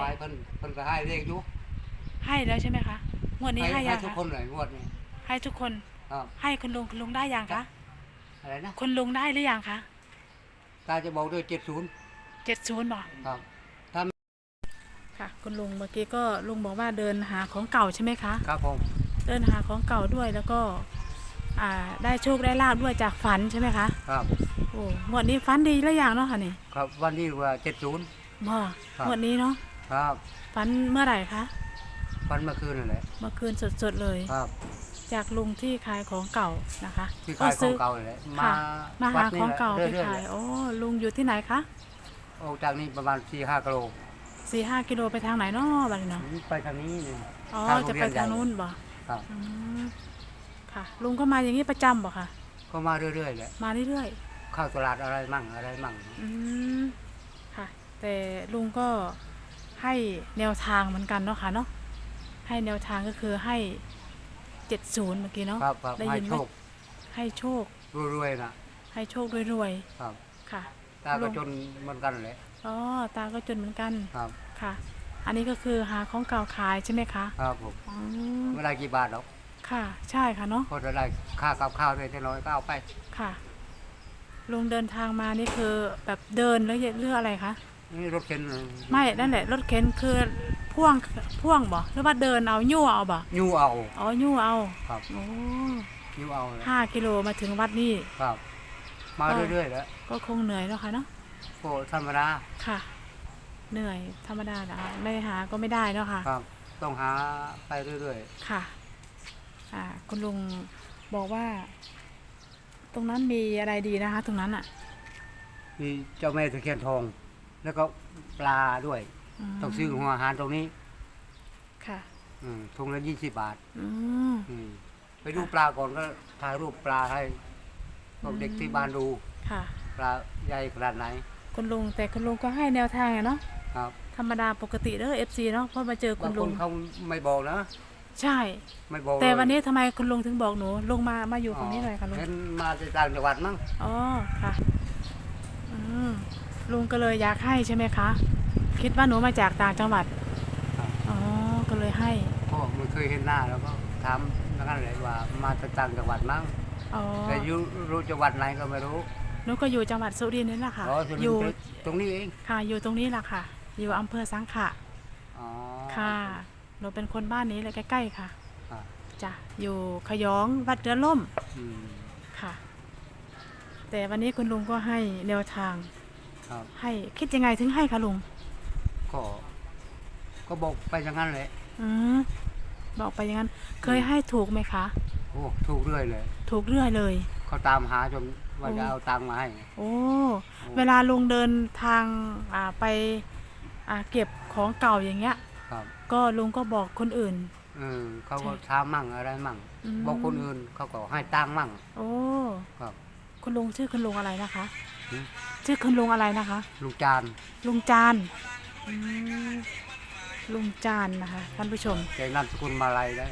ไว้เพิ่นเพิ่นก็ให้เลขอยู่ให้แล้วใช่ไหมคะงวดนี้ให้ให้ยังทุกคะคนเลยงวดนี้ให้ทุกคน ครับ ให้คุณลุงคุณลุงได้ยังคะอะไรนะคุณลุงได้หรือยังคะตาจะบอกด้วยเจ็ดศูนย์เจ็ดศูนย์บอกครับ ค่ะ คุณลุงเมื่อกี้ก็ลุงบอกว่าเดินหาของเก่าใช่ไหมคะ ครับผมเดินหาของเก่าด้วยแล้วก็ อ่าได้โชคได้ลาบด้วยจากฝันใช่ไหมคะครับ โอ้งวดนี้ฝันดีแล้วอย่างเนาะค่ะนี่ครับวันนี้ว่าเจ็ดศูนย์บ่ครับ งวดนี้เนาะ ครับฝันเมื่อไหร่คะวันเมื่อคืนนั่นแหละเมื่อคืนสดๆเลย ครับ จากลุงที่ขายของเก่านะคะที่ขายของเก่าเลยมาค่ะมาวัหาดนี่ของแหละเก่าไปเรื่อยๆขายเลยโอ้ลุงอยู่ที่ไหนคะออกจากนี่ประมาณสี่ห้ากิโลสี่ห้ากิโลไปทางไหนเนาะบัดนี้เนาะไปทางนี้นี่อ๋อทางโรงจะเรีไปยนใหญ่ทางนู้นบ่ครับอืมค่ะ ลุงก็มาอย่างนี้ประจำบ่ค่ะ ก็มาเรื่อยๆแหละมาเรื่อยเข้าตลาดอะไรมั่งอะไรมั่ง ๆอืมค่ะ แต่ลุงก็ ให้แนวทางเหมือนกันเนาะค่ะเนาะให้แนวทางก็คือให้เจ็ดศูนย์เมื่อกี้เนาะครับครับได้ให้ยินไหโชมคให้โชค รวยๆนะให้โชครวยครับๆค่ะ ตาก็ลุงจนเหมือนกันแหละอ๋อ ตาก็จนเหมือนกัน ครับ ค่ะ อันนี้ก็คือหาของเก่าขายใช่ไหมคะครับผมอืมไม่ได้กี่บาทหรอกค่ะ ใช่ค่ะเนาะพอจะได้ค่ากับข้าวได้จะน้อยก็เอาไปค่ะ ลุงเดินทางมานี่คือแบบเดินหรือเรื่องอะไรคะ นี่รถเข็นไม่นั่นแหละ รถเข็นคือพ่วงพ่วงบ่หรือว่าเดินเอายู่เอาบ่ยูเอา อ๋อยู่เอาครับ โอ้ยูเอาเลยห้ากิโลมาถึงวัดนี่ครับ มาก็เรื่อยๆแล้วก็คงเหนื่อยเนาะค่ะเนาะก็ธรรมดาค่ะ เหนื่อยธรรมดาละไม่หาก็ไม่ได้เนาะค่ะครับ ต้องหาไปเรื่อยค่ะอ่าคุณลุงบอกว่า ตรงนั้นมีอะไรดีนะคะ ตรงนั้นอะ ๆมีเจ้าแม่ตะเคียนทอง แล้วก็ปลาด้วยมต้องซื้อหัวอาหารตรงนี้ค่ะอืมถุงละยี่สิบบาท อืม อืมไปดูปลาก่อนก็ถ่ายรูปปลาให้พวกเด็กที่บ้านดูค่ะ ปลาใหญ่ขนาดไหนคุณลุงแต่คุณลุงก็ให้แนวทางอะเนาะครับธรรมดาปกติเด้อ FC เนาะเพราะมาเจอคุบางณคลุนงเขาไม่บอกนะ ใช่ ไม่บอกแต่เลยวันนี้ทำไมคุณลุงถึงบอกหนูลงมามาอยู่ฝั่งนี้หน่อยค่ะลุงเห็นมาจากต่างจังหวัดมั้งอ๋อค่ะอืม ลุงก็เลยอยากให้ใช่ไหมคะ คิดว่าหนูมาจากต่างจังหวัดครับอ๋อ ก็เลยให้ก็ไม่เคยเห็นหน้าแล้วก็ถามนั่นแหละว่ามาจากต่างจังหวัดมั้งอ๋อแต่อยูรู้จังหวัดไหนก็ไม่รู้หนูก็อยู่จังหวัดสุรินทร์นี่แหละค่ะ อ๋อสุรินทร์อยู่ตรงนี้เอง ค่ะ อยู่ตรงนี้แหละค่ะ อยู่อำเภอสังขะอ๋อค่ะ หนูเป็นคนบ้านนี้เลยใกล้ๆค่ะครับจ้ะอยู่ขยองวัดเรือล่มอืมค่ะ แต่วันนี้คุณลุงก็ให้แนวทาง ครับ ให้คิดยังไงถึงให้คะลุงก็ ก็บอกไปอย่างนั้นแหละ อืมบอกไปอย่างนั้น เคยให้ถูกไหมคะ โอ้ถูกเรื่อยเลย ถูกเรื่อยเลย เขาตามหาจนว่าโอ้จะเอาตังค์มาให้ โอ้ เวลาลุงเดินทางอ่าไปอ่าเก็บของเก่าอย่างเงี้ย ครับ ก็ลุงก็บอกคนอื่น เออเขาก็ใช่ถามมั่งอะไรมั่ง อืม บอกคนอื่นเขาก็ให้ตังค์มั่ง โอ้ ครับ คุณลุงชื่อคุณลุงอะไรนะคะหืม ชื่อคุณลุงอะไรนะคะลูกจานลุงจานอืมลุงจานนะคะท่านผู้ชมใจนามสกุลมาลัยได้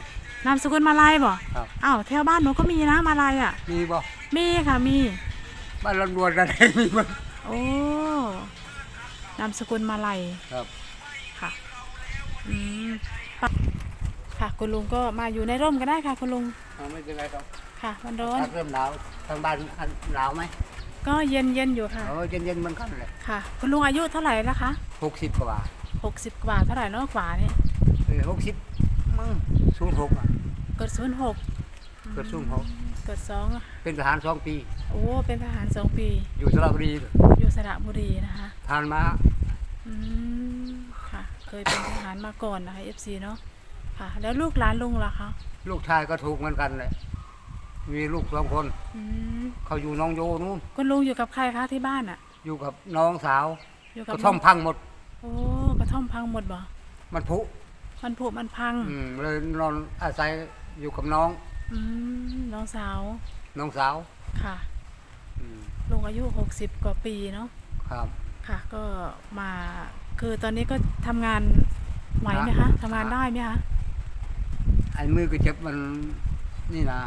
นามสกุลมาลายบ่ครับ อ้าวแถวบ้านหนูก็มีนะมาลายอะ มีบ่มีค่ะมี บ้านลำดวนกันมีบ่โอ้นามสกุลมาลัย ครับ ค่ะอืมปะค่ะ คุณลุงก็มาอยู่ในร่มก็ได้ค่ะ คุณลุงเอาไม่เป็นไรครับค่ะ มันร้อน ถ้าเริ่มหนาวทางบ้านอันหนาวไหม ก็เย็นเย็นอยู่ค่ะ เออเย็นๆเหมันกันแหละค่ะ คุณลุงอายุเท่าไหร่แล้วคะหกสิบกว่าหกสิบกว่าเท่าไหร่เนาะกว่านี่เออหกสิบมั่งศูนย์หกอะเกิดศูนย์หกเกิดศูนย์หกเกิดสองเป็นทหารสองปี โอ้เป็นทหารสองปี อยู่สระบุรีอยู่สระบุรีนะคะทหานมาอืมค่ะ เคยเป็นทหารมาก่อนนะคะ FC เนาะค่ะ แล้วลูกหลานลุงล่ะคะลูกชายก็ถูกเหมือนกันเลย มีลูกสองคน อืมเขาอยู่หน้องโยนู่นคุณลุงอยู่กับใครคะที่บ้านอะ อยู่กับน้องสาวอยู่กกับระท่อมพังหมด โอ้กระท่อมพังหมดบ่มันผุมันผุมันพัง อืมเลยนอนอาศัยอยู่กับน้อง อืมน้องสาวน้องสาวค่ะ อืมลุงอายุหกสิบกว่าปีเนาะครับ ค่ะ ก็มาคือตอนนี้ก็ทำงานไหวไหมครัคะบทำงานได้ไหมคะไอ้มือก็เจ็บมันนี่นะ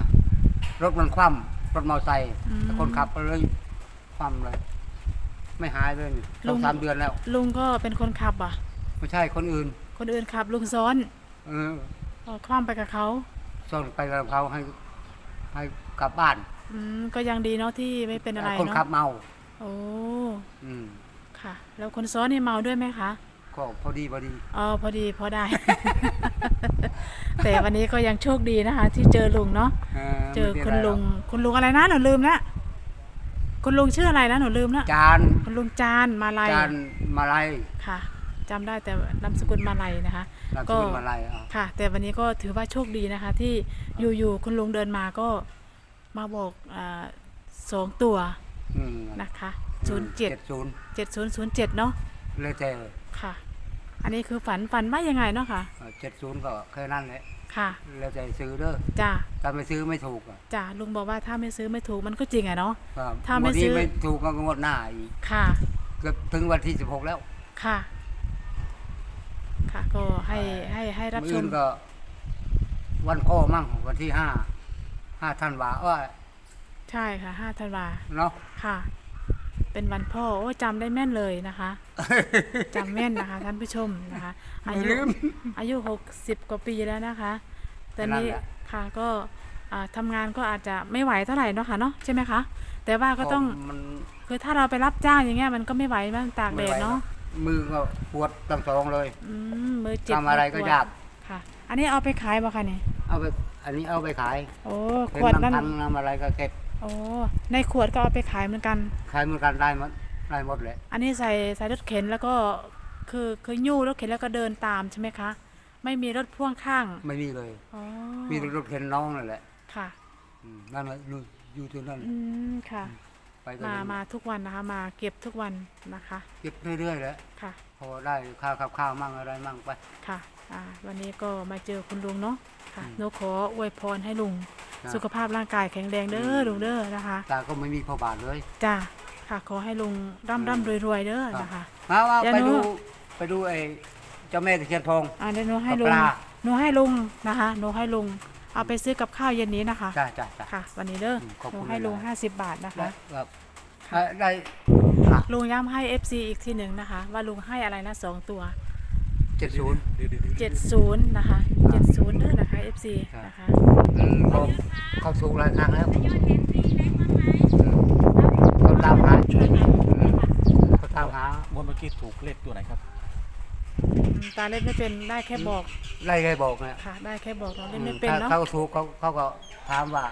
รถมันคว่ำรถมอเตอร์ไซค์อืม แต่คนขับก็เลยคว่ำเลย ไม่หายเลยนี่สองสามเดือนแล้ว ลุงก็เป็นคนขับอะ ไม่ใช่คนอื่น คนอื่นขับลุงซ้อนเออเอาคว่ำไปกับเขาส่งไปกับเขาให้ ให้กลับบ้านอืมก็ยังดีเนาะที่ไม่เป็นอะไรคนเนาะขับเมา โอ้ อืมค่ะ แล้วคนซ้อนนี่เมาด้วยไหมคะ ก็พอดีพอดีอ๋อพอดีพอได้ แต่วันนี้ก็ยังโชคดีนะคะ ที่เจอลุงเนาะเจอไม่คุณป็นไรลุงหรอกคุณลุงอะไรนะหนูลืมละคุณลุงชื่ออะไรนะหนูลืมละจานคุณลุงจานมาลัยจานมาลัยค่ะจำได้แต่นามสกุลมาลัยนะคะนามสก็กุลมาลัยอะค่ะ แต่วันนี้ก็ถือว่าโชคดีนะคะ ที่อยู่ๆคุณลุงเดินมาก็มาบอกอ่าสองตัวอืมนะคะศูนย์เจ็ดศูนย์เจ็ดศูนย์ศูนย์เจ็ดเนาะเลยแต่ ค่ะ อันนี้คือฝันฝันว่ายังไงเนาะค่ะ เจ็ดศูนย์ก็แค่นั้นแหละค่ะ แล้วแต่ซื้อเด้อจ้าถ้าไม่ซื้อไม่ถูกอะจ้าลุงบอกว่าถ้าไม่ซื้อไม่ถูกมันก็จริงอะเนาะก็ถ้าไม่งวดนี้ซื้อไม่ถูกก็งวดหน้าอีกค่ะเกือบถึงวันที่สิบหกแล้ว ค่ะ ค่ะก็ให้ให้ให้รับมื้อชอื่มนก็ วันพ่อมั่งวันที่ห้าห้าธันวาเอ้ยใช่ค่ะห้าธันวาเนาะค่ะ เป็นวันพ่อโอ้จำได้แม่นเลยนะคะจำแม่นนะคะ ท่านผู้ชมนะคะ อาไม่ยุลืมอายุหกสิบกว่าปีแล้วนะคะแต่นี้นั่นแหละค่ะก็อ่าทำงานก็อาจจะไม่ไหวเท่าไหร่เนาะค่ะเนาะใช่ไหมคะ แต่ว่าก็ต้องมันคือถ้าเราไปรับจ้างอย่างเงี้ยมันก็ไม่ไหวมันตากแดไม่ไหวดเนาะมือก็ปวดทั้งสองเลยอืมมือเจ็บทำอะไรก็มืปวดยากค่ะ อันนี้เอาไปขายบ่คะเนี่ยเอาไปอันนี้เอาไปขาย โอ้เป็ขวดนนั้นน้ำพันน้ำอะไรก็เก็บ โอ้ในขวดก็เอาไปขายเหมือนกัน ขายเหมือนกันได้หมดได้หมดเลยอันนี้ใส่ใส่รถเข็นแล้วก็คือคือยิ้วรถเข็นแล้วก็เดินตามใช่ไหมคะ ไม่มีรถพ่วงข้างไม่มีเลย อ๋อมีแต่รถเข็นน้องนั่นแหละค่ะอืมนั่นแหละอยู่อยู่ที่นั่น อืมค่ะ ไปก็มาเลยมาทุกวันนะคะ มาเก็บทุกวันนะคะเก็บเรื่อยๆแหล้วค่ะพอได้ข้าวกับข้าวมั่งอะไรมั่งไป ค่ะ อ่า วันนี้ก็มาเจอคุณลุงเนาะค่ะอืมหนูขออวยพรให้ลุงนะ สุขภาพร่างกายแข็งแรงเด้อือมลุงเด้อนะคะตาก็ไม่มีพอบาทเลยจ้าค่ะขอให้ลุงร่ำร่ำรวยรวยเด้อครับนะคะมาว่าเดี๋ยวไปหนูดูไปดูไอ้เจ้าแม่ตะเคียนทองอ่าเดี๋ยวหนูให้กับลุงปลาหนูให้ลุงนะคะหนูให้ลุงเอาไปซื้อกับข้าวเย็นนี้นะคะจ้าจ้าจ้าค่ะ วันนี้เด้ออืมขอบหนูคุณให้ลุงหลายๆห้าสิบบาทนะคะครับเอ่อได้อะลุงย้ำให้ FC อีกทีหนึ่งนะคะ ว่าลุงให้อะไรนะสองตัว เจ็ดศูนย์เจ็ดศูนย์นะคะเจ็ดศูนย์เด้อนะคะ FC ครับนะคะอืมเขาเขาถูกหลายครั้งแล้วเขาตามหาอืมเขาตามหางวดเมื่อกี้ถูกเลขตัวไหนครับอืมตาเล่นไม่เป็นได้แค่บอกไล่ใครบอกเนี่ยค่ะ ได้แค่บอกเราเล่นอืไม่มเป็นถ้าเนาะเขาถูกเขาเขาก็ถามว่า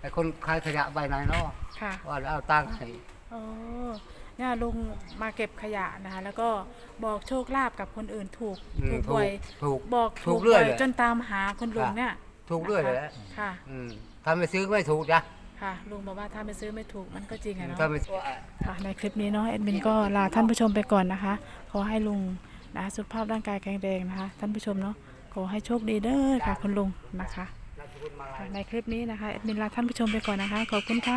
ไอ้คนขายขยะใบไหนเนาะค่ะว่าเอาตังค์ให้โอ้ เนี่ยลุงมาเก็บขยะนะคะ แล้วก็บอกโชคลาภกับคนอื่นถูกอืมถูกถูบ่กอยถูกบอกถูถูกกเรื่อยบ่อยเลย จนตามหาคุณลุงเนี่ยถูกเรื่อยเลยนะคะค่ะอืมถ้าไม่ซื้อไม่ถูกจ้ะค่ะ ลุงบอกว่าถ้าไม่ซื้อไม่ถูกมันก็จริงอะเนาะ ถ้าไม่ ค่ะในคลิปนี้เนาะแอดมินก็ลาท่านผู้ชมไปก่อนนะคะ ขอให้ลุงนะสุขภาพร่างกายแข็งแรงนะคะ ท่านผู้ชมเนาะขอให้โชคดีเด้อค่ะคุณลุงนะคะค่ะในคลิปนี้นะคะแอดมินลาท่านผู้ชมไปก่อนนะคะ ขอบคุณค่ะ